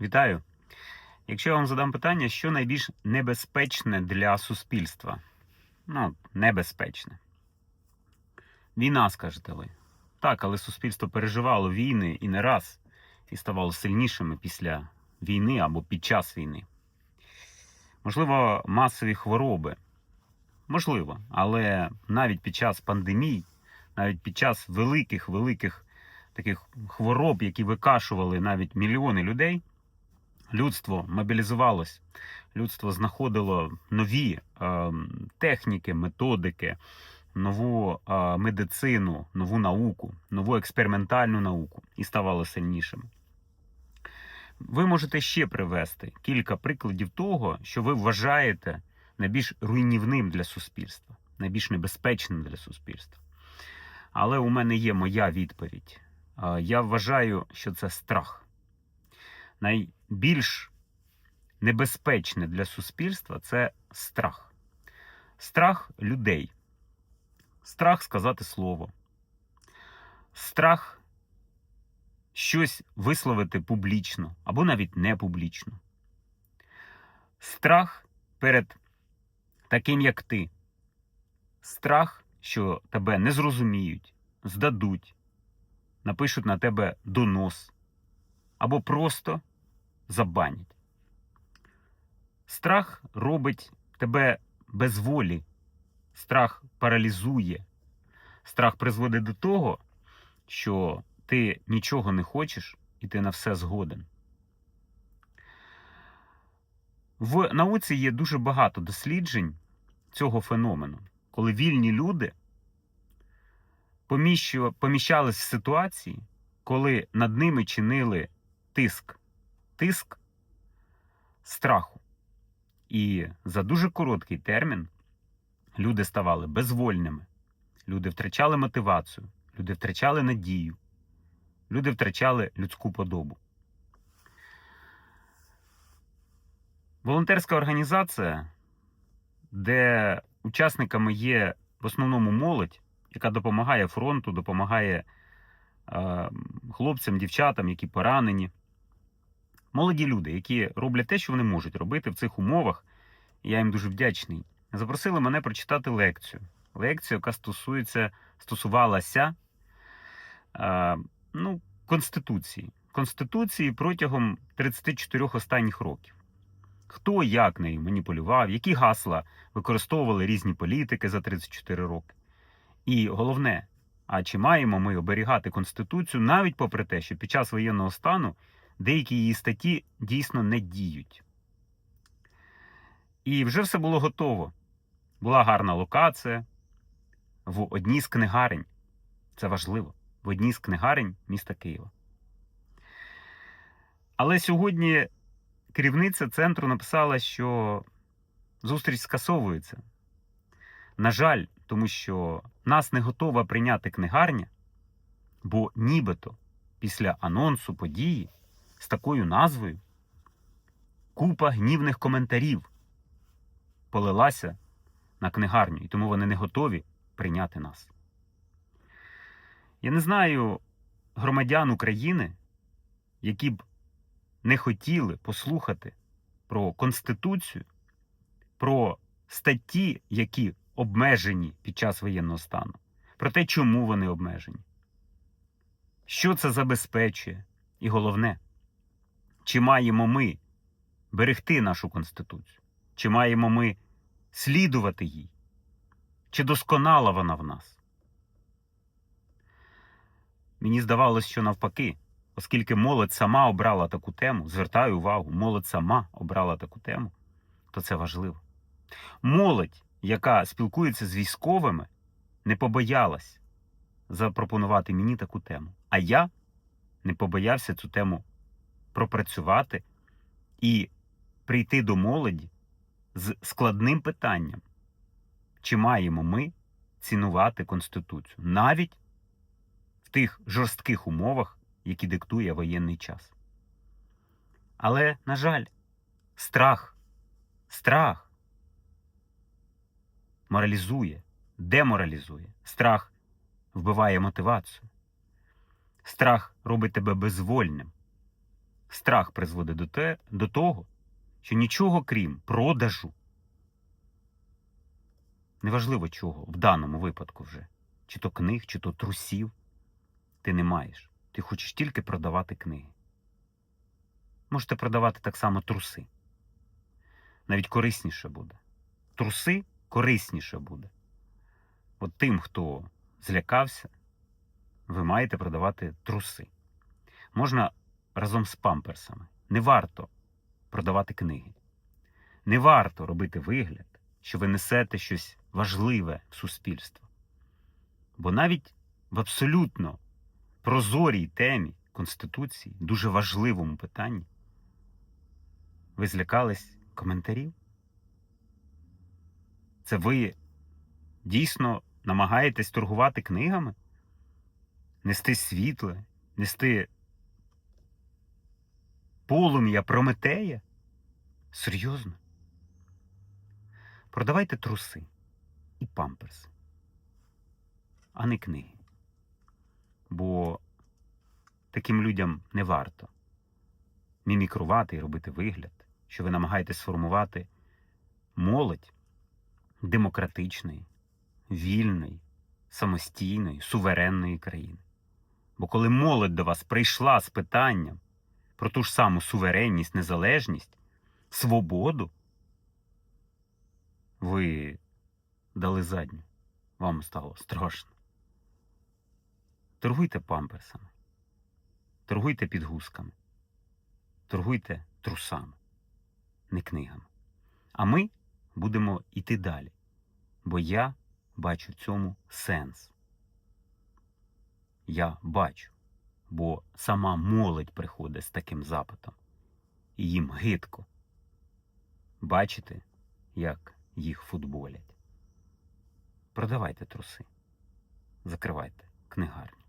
Вітаю. Якщо я вам задам питання, що найбільш небезпечне для суспільства? Ну, небезпечне. Війна, скажете ви. Так, але суспільство переживало війни і не раз, і ставало сильнішими після війни або під час війни. Можливо, масові хвороби. Можливо, але навіть під час пандемій, навіть під час великих, великих таких хвороб, які викашували навіть мільйони людей, людство мобілізувалось, людство знаходило нові е, техніки, методики, нову е, медицину, нову науку, нову експериментальну науку і ставало сильнішими. Ви можете ще привести кілька прикладів того, що ви вважаєте найбільш руйнівним для суспільства, найбільш небезпечним для суспільства. Але у мене є моя відповідь. Е, Я вважаю, що це страх. Найбільш небезпечне для суспільства це страх. Страх людей. Страх сказати слово. Страх щось висловити публічно або навіть не публічно. Страх перед таким, як ти. Страх, що тебе не зрозуміють, здадуть, напишуть на тебе донос або просто забанять. Страх робить тебе без волі. Страх паралізує. Страх призводить до того, що ти нічого не хочеш і ти на все згоден. В науці є дуже багато досліджень цього феномену, коли вільні люди поміщались в ситуації, коли над ними чинили тиск, тиск страху. І за дуже короткий термін люди ставали безвольними, люди втрачали мотивацію, люди втрачали надію, люди втрачали людську подобу. Волонтерська організація, де учасниками є в основному молодь, яка допомагає фронту, допомагає е, хлопцям, дівчатам, які поранені. Молоді люди, які роблять те, що вони можуть робити в цих умовах. Я їм дуже вдячний. Запросили мене прочитати лекцію. Лекцію, яка стосується, стосувалася е, ну, Конституції. Конституції протягом 34 останніх років. Хто як нею маніпулював, які гасла використовували різні політики за 34 роки. І головне, а чи маємо ми оберігати Конституцію навіть попри те, що під час воєнного стану деякі її статті дійсно не діють. І вже все було готово. Була гарна локація в одній з книгарень. Це важливо. В одній з книгарень міста Києва. Але сьогодні керівниця центру написала, що зустріч скасовується. На жаль, тому що нас не готова прийняти книгарня, бо нібито після анонсу події з такою назвою? Купа гнівних коментарів полилася на книгарню, і тому вони не готові прийняти нас. Я не знаю громадян України, які б не хотіли послухати про Конституцію, про статті, які обмежені під час воєнного стану, про те, чому вони обмежені, що це забезпечує, і головне, чи маємо ми берегти нашу Конституцію, чи маємо ми слідувати їй, чи досконала вона в нас. Мені здавалось, що навпаки, оскільки молодь сама обрала таку тему, звертаю увагу, молодь сама обрала таку тему, то це важливо. Молодь, яка спілкується з військовими, не побоялась запропонувати мені таку тему. А я не побоявся цю тему пропрацювати і прийти до молоді з складним питанням, чи маємо ми цінувати Конституцію навіть в тих жорстких умовах, які диктує воєнний час. Але, на жаль, страх, страх моралізує, деморалізує. Страх вбиває мотивацію. Страх робить тебе безвольним. Страх призводить до, те, до того, що нічого крім продажу, неважливо чого, в даному випадку вже, чи то книг, чи то трусів, ти не маєш. Ти хочеш тільки продавати книги. Можете продавати так само труси. Навіть корисніше буде. Труси корисніше буде. От тим, хто злякався, ви маєте продавати труси. Можна разом з памперсами. Не варто продавати книги. Не варто робити вигляд, що ви несете щось важливе в суспільство. Бо навіть в абсолютно прозорій темі Конституції, дуже важливому питанні, ви злякались коментарів? Це ви дійсно намагаєтесь торгувати книгами? Нести світле, нести полум'я Прометея? Серйозно? Продавайте труси і памперси, а не книги. Бо таким людям не варто мімікрувати і робити вигляд, що ви намагаєтесь сформувати молодь демократичної, вільної, самостійної, суверенної країни. Бо коли молодь до вас прийшла з питанням про ту ж саму суверенність, незалежність, свободу, ви дали задню. Вам стало страшно. Торгуйте памперсами, торгуйте підгузками, торгуйте трусами, не книгами. А ми будемо йти далі, бо я бачу в цьому сенс. Я бачу, бо сама молодь приходить з таким запитом, і їм гидко бачити, як їх футболять. Продавайте труси, закривайте книгарню.